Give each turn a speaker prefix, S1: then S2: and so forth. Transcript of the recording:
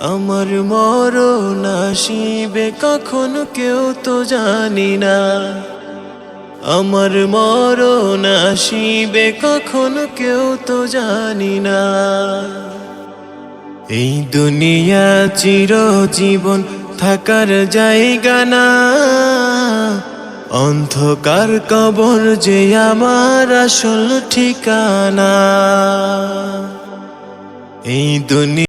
S1: আমার মরণ আসিবে কখনো কেউ তো জানি না। আমার মরণ আসিবে কখনো কেউ তো জানি না। এই দুনিয়া চিরজীবন থাকার জায়গা না। অন্ধকার কবর যে আমার আসল ঠিকানা। এই দুনিয়া